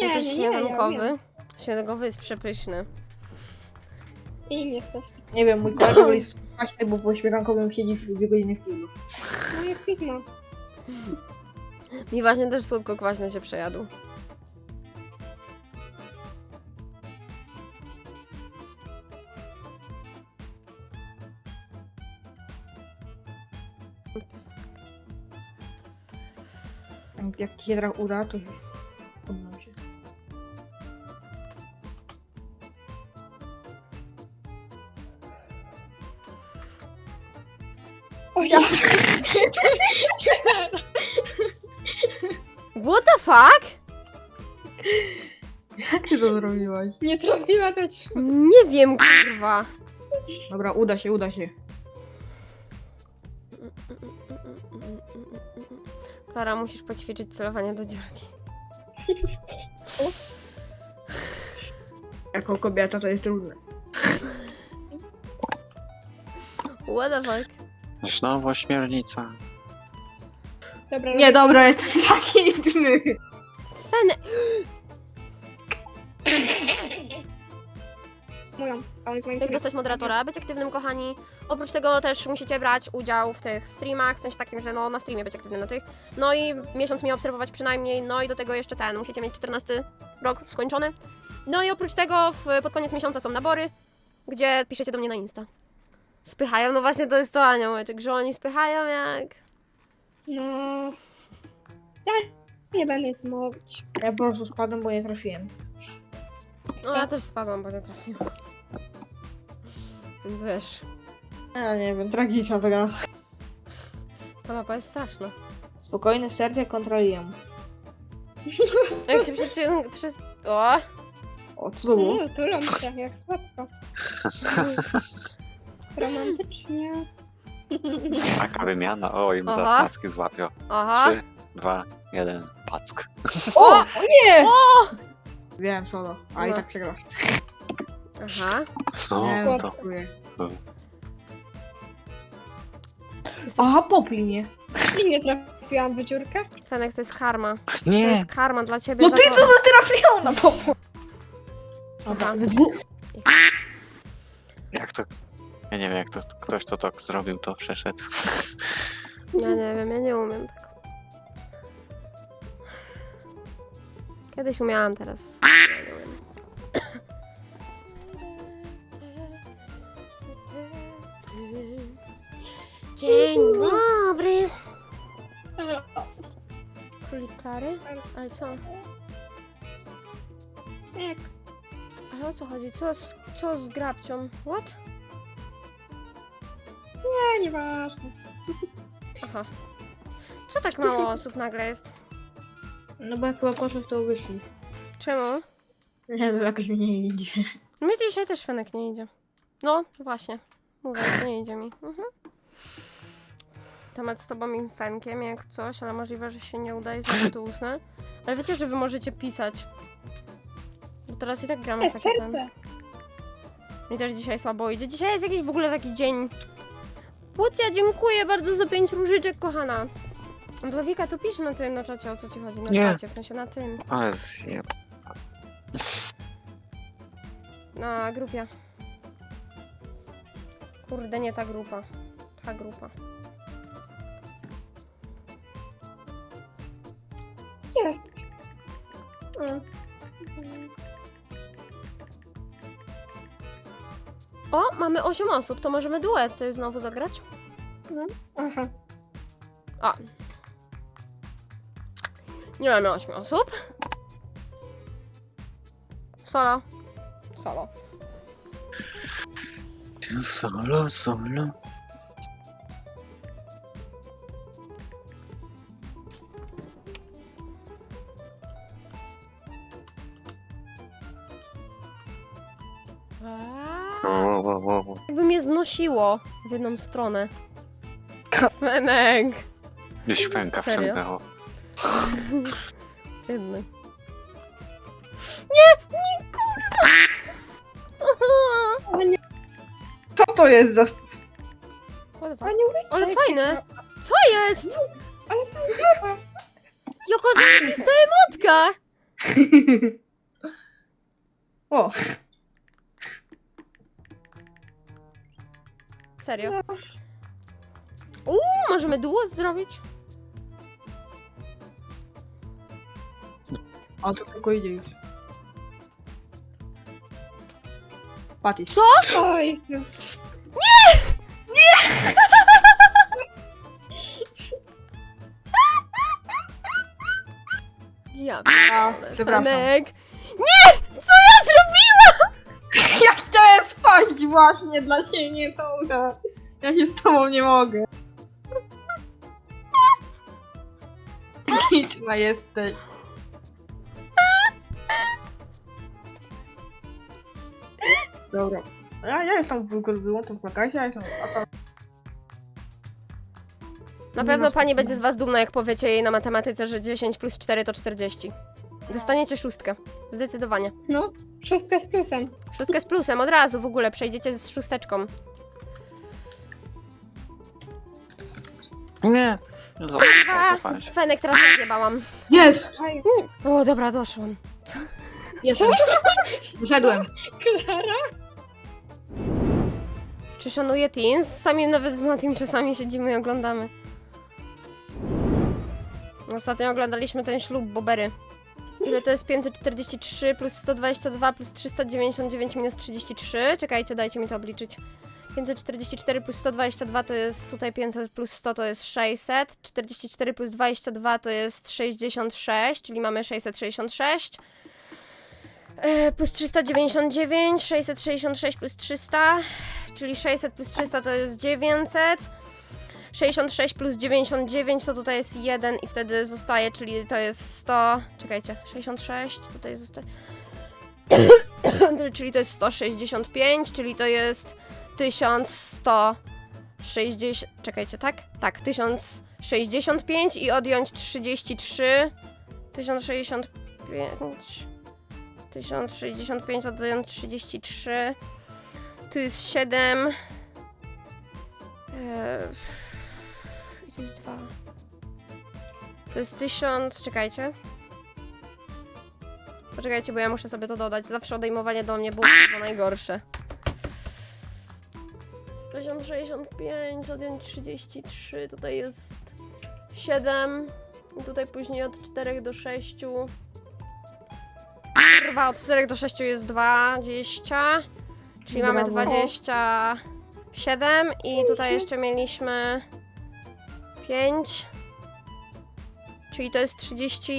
Nie, nie, nie, ja śmietankowy. wiem. Śmietankowy jest przepyszny. I nie chcesz. Nie wiem, mój kolega jest kwaśny, bo po śmietankowym siedzi w dwie godziny w kiblu. No jak Sigma. Mi właśnie też słodko-kwaśny się przejadł. Jak ci się uda, to O ja! What the fuck? Jak ty to zrobiłaś? Nie trafiła ci. Nie wiem, kurwa. Dobra, uda się, uda się. Klara, musisz poćwiczyć celowanie do dziurki. Jako kobieta to jest trudne. What the fuck? Znowu śmiernica. Dobra, Nie, dobra, jest taki inny. Moją. Ale Jak dostać moderatora, być aktywnym, kochani. Oprócz tego też musicie brać udział w tych streamach, w sensie takim, że no na streamie być aktywnym na tych. No i miesiąc mnie obserwować przynajmniej, no i do tego jeszcze ten, musicie mieć 14 rok skończony. No i oprócz tego w, pod koniec miesiąca są nabory, gdzie piszecie do mnie na Insta. Spychają, no właśnie to jest to aniołeczek, że oni spychają jak... No... Ja nie będę nic mówić. Ja po prostu spadłem, bo nie trafiłem. No ja też spadłam, bo nie trafiłam. Więc Wiesz, Ja nie wiem, tragiczna ta gra. ta mapa jest straszna. Spokojne serce kontra Liam. Jak się przyciąg... Przez... O! O, co to było? No, tu się, jak słodko. Romantycznie. Taka wymiana. O, im Aha. zaraz macki złapią. Aha! Trzy, dwa, jeden, pack. O! O nie! O! Wiem solo, a i No. tak przegrasz. Aha. No, nie, to dziękuję. Hmm. Aha, popli mnie. I nie trafiłam w dziurkę. Fenek, to jest karma. To nie! jest karma dla ciebie. No za ty to... to trafiał na popło. Dobra, Aha. ze dwóch. Jak to... Ja nie wiem, jak to ktoś to tak zrobił, to przeszedł. Ja nie wiem, ja nie umiem tak. Kiedyś umiałam, teraz. Ja nie umiem. Dzień dobry. Królik Klary? Ale co? Jak? Ale o co chodzi? Co z, co z grabcią? What? Nie, nieważne. Aha. Co tak mało osób nagle jest? No bo jak chyba poszedł, to wyszli. Czemu? Nie wiem, jakoś mi nie idzie. Mi dzisiaj też Fenek nie idzie. No, właśnie. Mówię, nie idzie mi. Mhm. Temat z tobą i Fenkiem, jak coś, ale możliwe, że się nie uda i znowu tu usnę. Ale wiecie, że wy możecie pisać. Bo teraz i tak gramy w takie ten. Mi też dzisiaj słabo idzie. Dzisiaj jest jakiś w ogóle taki dzień. Łucja, dziękuję bardzo za pięć różyczek, kochana. Bo Wika, to pisz na tym, na czacie, o co ci chodzi. Na Nie. czacie, w sensie na tym. Ale zjeb... Na grupie. Kurde, nie ta grupa. Ta grupa. Jest. O. O, mamy 8 osób, to możemy duet to znowu zagrać? Aha. O. Nie mamy 8 osób. Solo. Solo. Solo, solo. O, Jakby mnie znosiło w jedną stronę. Fenek. Gdzieś fęka Serio? wciągnęło. Biedny. Nie! Nie, kurwa! Co to jest za... What the fuck? Panie ulicy. Ale fajne! Co jest? Ale fajne. Joko zajebista emotka! o, Serio. Uuu, możemy duo zrobić? a to tylko idzie już. Patrz, Co? Oj. Ja a, p***dolę, przepraszam. Nie! Spać właśnie dla ciebie, to uda. Ja się z tobą nie mogę. Liczna jesteś. Dobra. Ja, ja jestem w ogóle wyłączam plakacie, ja jestem... A tam... Na pewno pani będzie z was dumna, jak powiecie jej na matematyce, że 10 plus 4 to 40. Dostaniecie szóstkę. Zdecydowanie. No, szóstka z plusem. Szóstkę z plusem, od razu w ogóle przejdziecie z szósteczką. Nie. No, A, się. Fenek, teraz zjebałam. Jest! O, dobra, doszłam. Jestem. Wyszedłem. Klara? Czy szanuję teens? Sami nawet z Matim czasami siedzimy i oglądamy. Ostatnio oglądaliśmy ten ślub Bobery. Ile to jest 543 plus 122 plus 399 minus 33? Czekajcie, dajcie mi to obliczyć. 544 plus 122 to jest tutaj 500 plus 100 to jest 600. 44 plus 22 to jest 66, czyli mamy 666. E, Plus 399, 666 plus 300, czyli 600 plus 300 to jest 900. 66 plus 99 to tutaj jest 1 i wtedy zostaje, czyli to jest 100. Czekajcie, 66 tutaj zostaje. czyli to jest 165, czyli to jest 1160. Czekajcie, tak? Tak, 1065 i odjąć 33. 1065. 1065 odjąć 33. Tu jest 7. Eee, jest 2. To jest 1000. Czekajcie. Poczekajcie, bo ja muszę sobie to dodać. Zawsze odejmowanie do mnie było chyba najgorsze. 1065 odjąć 33. Tutaj jest 7. I tutaj później od 4 do 6. Kurwa, od 4 do 6 jest 20. Czyli mamy Brawo. 27 i tutaj jeszcze mieliśmy 5. Czyli to jest 30.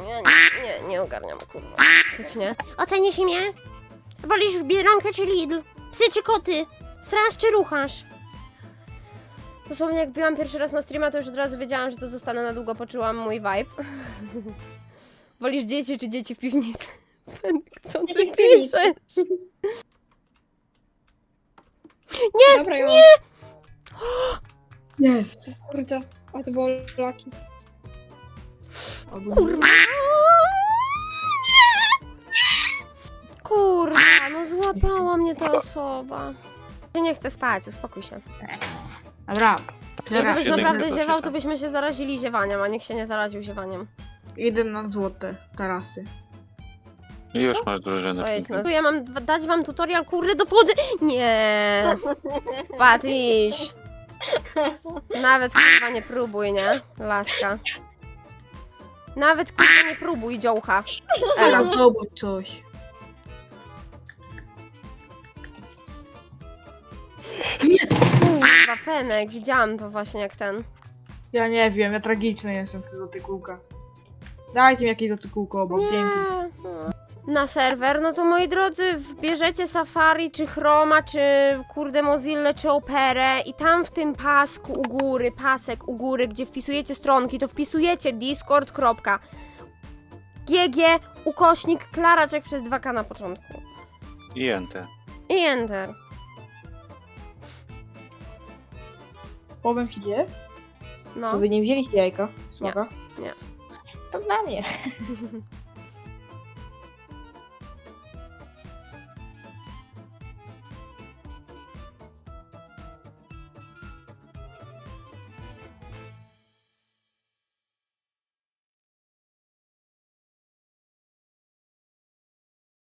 Nie, nie, nie, nie, ogarniam, kurwa. Nie. Ocenisz mnie? Wolisz Biedronkę czy Lidl? Psy czy koty? Straż czy ruchasz? Dosłownie jak byłam pierwszy raz na streama, to już od razu wiedziałam, że to zostanę na długo, poczułam mój vibe. Wolisz dzieci czy dzieci w piwnicy? Co ty Piszesz? Dobra, ją. Jest. Kurde, a to było laki. Kurwa! Kurwa, no złapała mnie ta osoba. Ja nie chcę spać, uspokój się. Dobra. Teraz Gdybyś naprawdę ziewał, to byśmy się zarazili ziewaniem, a nikt się nie zaraził ziewaniem. idę na złote tarasy. Już masz drużynę. To jest nas. Ja mam dwa- dać wam tutorial, kurde, dowodzę! Nie! Patyś! Nawet kurwa nie próbuj, nie? Laska. Nawet kurwa nie próbuj, dziołcha. Ela, Ela. zobacz coś. Kurwa, Fenek, widziałam to właśnie jak ten. Ja nie wiem, ja tragiczny jestem w tych złotych kółkach. Dajcie mi jakieś złote kółko obok, dzięki. Nie. Na serwer, no to moi drodzy, wbierzecie Safari, czy Chroma, czy kurde Mozilla, czy Operę i tam w tym pasku u góry, pasek u góry, gdzie wpisujecie stronki, to wpisujecie discord. GG ukośnik klaraczek przez 2K na początku. I enter. I enter. Powiem ci gdzie? No. Wy nie wzięliście jajka? Słaba? Nie. To dla mnie.